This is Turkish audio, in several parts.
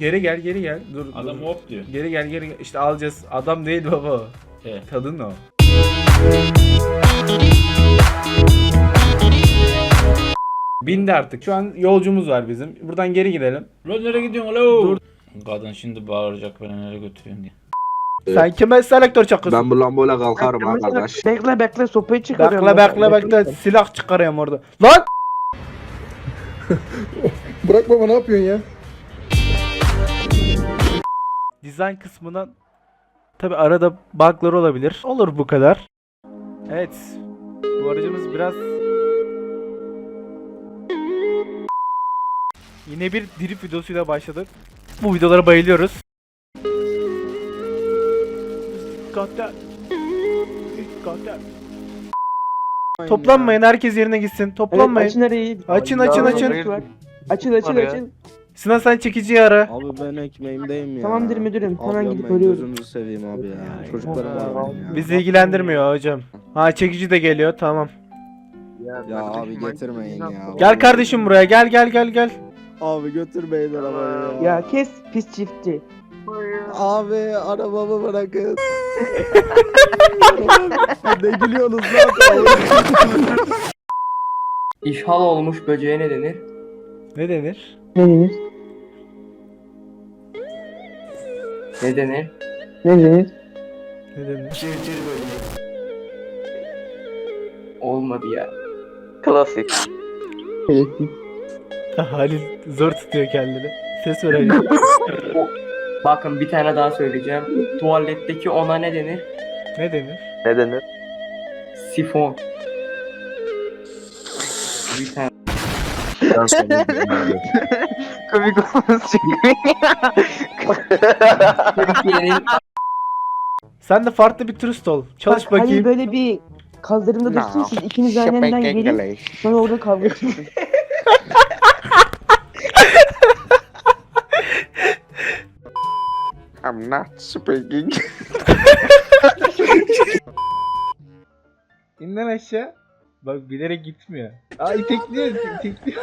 Geri gel geri gel. Dur. Adam dur. hop diyor. Geri gel geri gel. İşte alacağız. Adam değil baba. o. He. Tadın o. Bindi artık. Şu an yolcumuz var bizim. Buradan geri gidelim. Lan nereye gidiyorsun alo? Dur. Kadın şimdi bağıracak beni nereye götürüyorsun diye. Sen kime selektör çakıyorsun? Ben bu lamboyla kalkarım arkadaş. Bekle bekle sopayı çıkarıyorum. Bekle bekle bekle. Silah çıkarıyorum orada. Lan! Bırak baba ne yapıyorsun ya? Dizayn kısmından tabi arada bug'lar olabilir. Olur bu kadar. Evet. Bu aracımız biraz Yine bir drip videosuyla başladık. Bu videolara bayılıyoruz. Dikkatle. Dikkatle. Toplanmayın herkes yerine gitsin. Evet, Toplanmayın. açın arayı. Açın açın açın. Açın açın açın. Sinan sen çekiciyi ara. Abi ben ekmeğimdeyim ya. Tamamdır müdürüm. Hemen Abi gidip ben arıyorum. gözünüzü seveyim abi ya. Çocuklarım var benim ya. Bizi ilgilendirmiyor hocam. Ha çekici de geliyor tamam. Ya abi getirmeyin ya. Gel kardeşim buraya gel gel gel gel. Abi götürmeyin arabayı ya. Ya kes pis çiftçi. Abi arabamı bırakın. ne gülüyorsunuz lan? İşhal olmuş böceğe ne denir? Ne denir? Ne denir? Ne denir? Ne denir? Ne denir? Olmadı ya. Klasik. Halil zor tutuyor kendini. Ses verelim. Bakın bir tane daha söyleyeceğim. Tuvaletteki ona ne denir? ne denir? Ne denir? Sifon. Bir tane. Komik olması Türkiye'nin Sen de farklı bir turist ol. Çalış Bak, Halil bakayım. böyle bir kaldırımda dursun siz ikiniz aynı yandan gelin. Sonra orada kavga çıksın. I'm not speaking. İn lan aşağı. Bak bilerek gitmiyor. Aa itekliyor, itekliyor.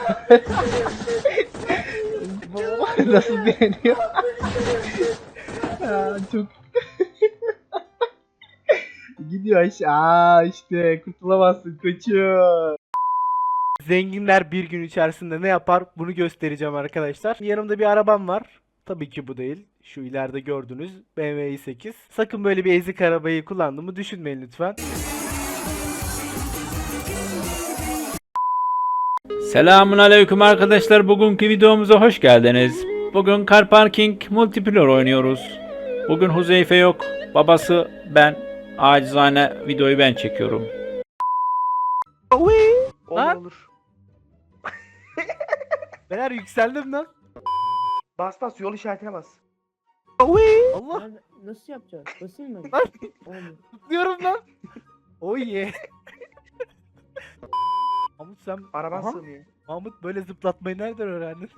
Nasıl beğeniyor? Aa, çok... Gidiyor aşağı. Aa işte kurtulamazsın kaçıyor. Zenginler bir gün içerisinde ne yapar bunu göstereceğim arkadaşlar. Yanımda bir arabam var. Tabii ki bu değil. Şu ileride gördüğünüz BMW i8. Sakın böyle bir ezik arabayı kullandığımı düşünmeyin lütfen. Selamun aleyküm arkadaşlar. Bugünkü videomuza hoş geldiniz. Bugün Car Parking Multiplayer oynuyoruz. Bugün Huzeyfe yok. Babası ben. Acizane videoyu ben çekiyorum. Lan. olur. Beyler yükseldim lan. Bas bas yol işaretine bas. Allah Nasıl yapacağız? Basayım mı? Lan. tutuyorum lan. Oh yeah. Sen Araban Aha. sığmıyor. Mahmut böyle zıplatmayı nereden öğrendin?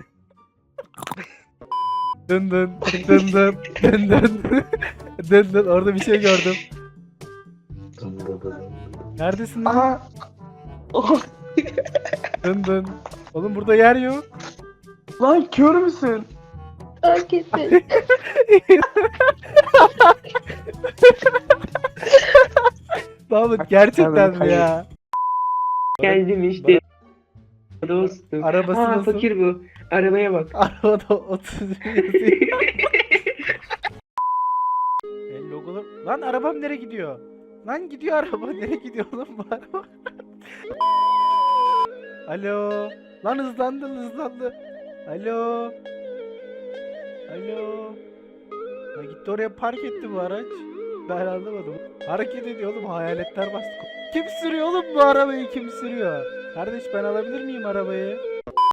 dın dın dın dın dın dın dın dın orada bir şey gördüm. Neredesin lan? Aha. Oh, Dın dın. Oğlum burada yer yok. lan kör müsün? Mahmut gerçekten mi ya? Geldim işte. Dostum. Arabası Ha nasıl? fakir bu. Arabaya bak. Arabada 30 yazıyor. El logolar. Lan arabam nereye gidiyor? Lan gidiyor araba. Nereye gidiyor oğlum bu araba? Alo. Lan hızlandı hızlandı. Alo. Alo. Ha gitti oraya park etti bu araç. Ben anlamadım. Hareket ediyor oğlum hayaletler bastı. Kim sürüyor oğlum bu arabayı kim sürüyor? Kardeş ben alabilir miyim arabayı?